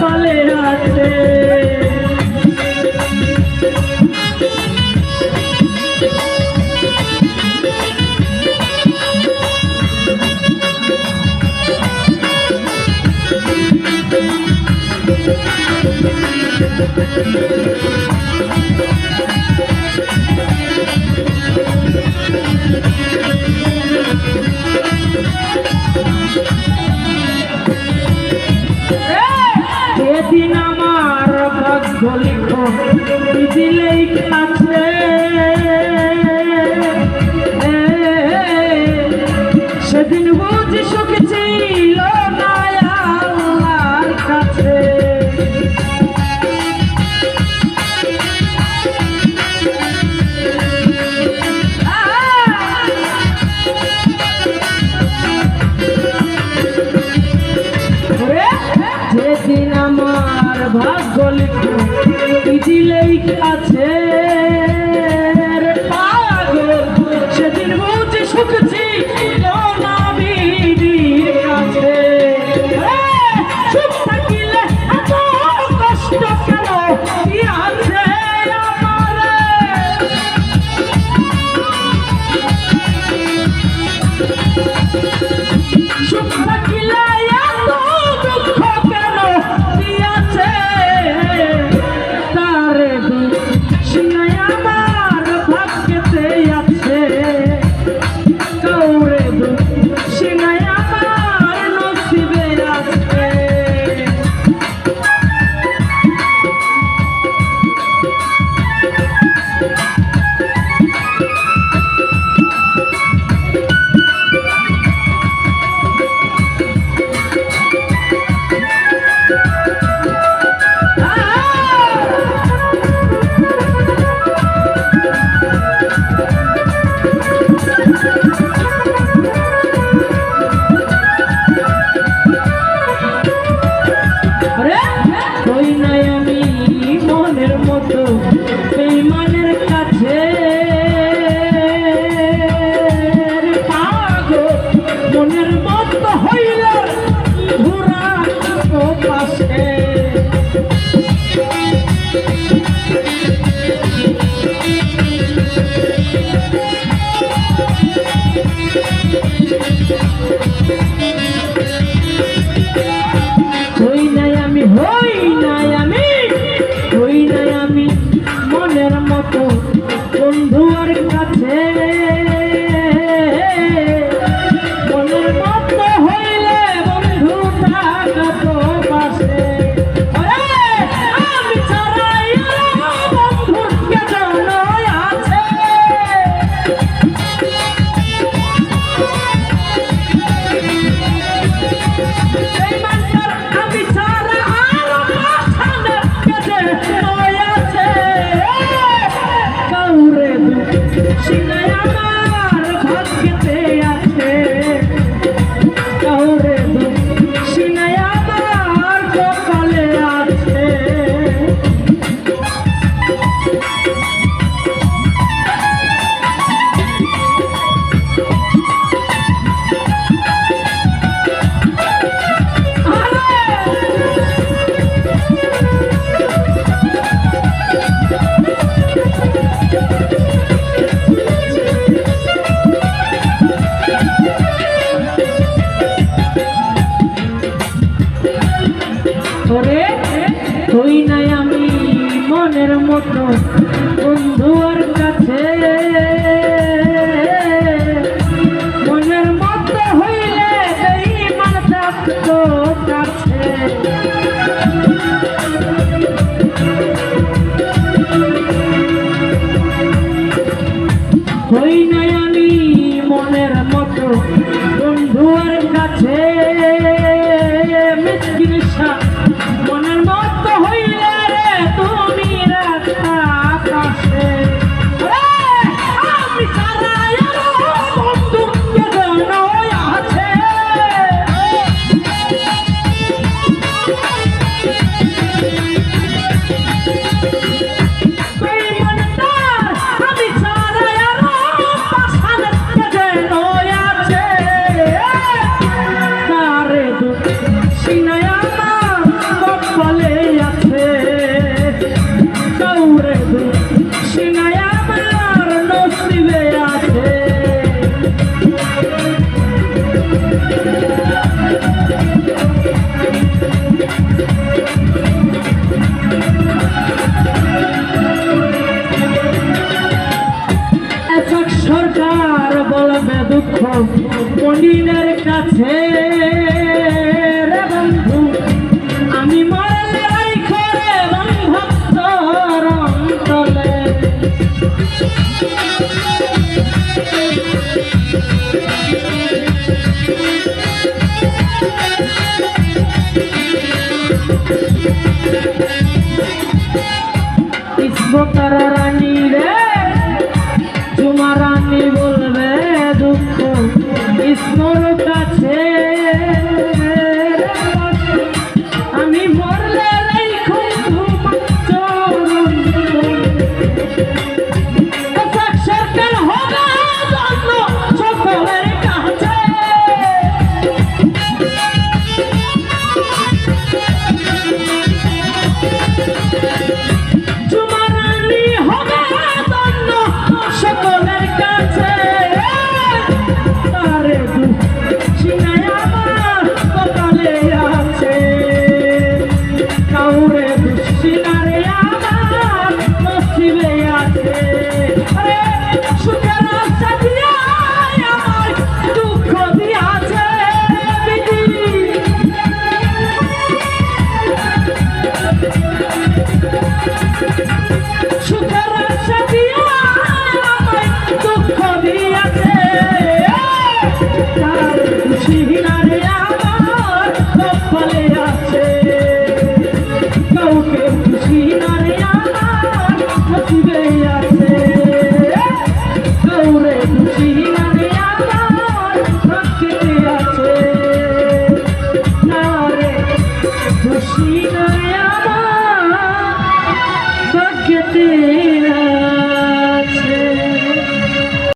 পালে রাখে Thank you. এদিন আমার ভাগ্য লিখো দিলেই কাছে ভাগ্য লিখো ইজি লেখা no, no. দেখো কাছে। আমি মরলে করে ভক্ত রন্তলে ইসবো তারা রানী রে তোমার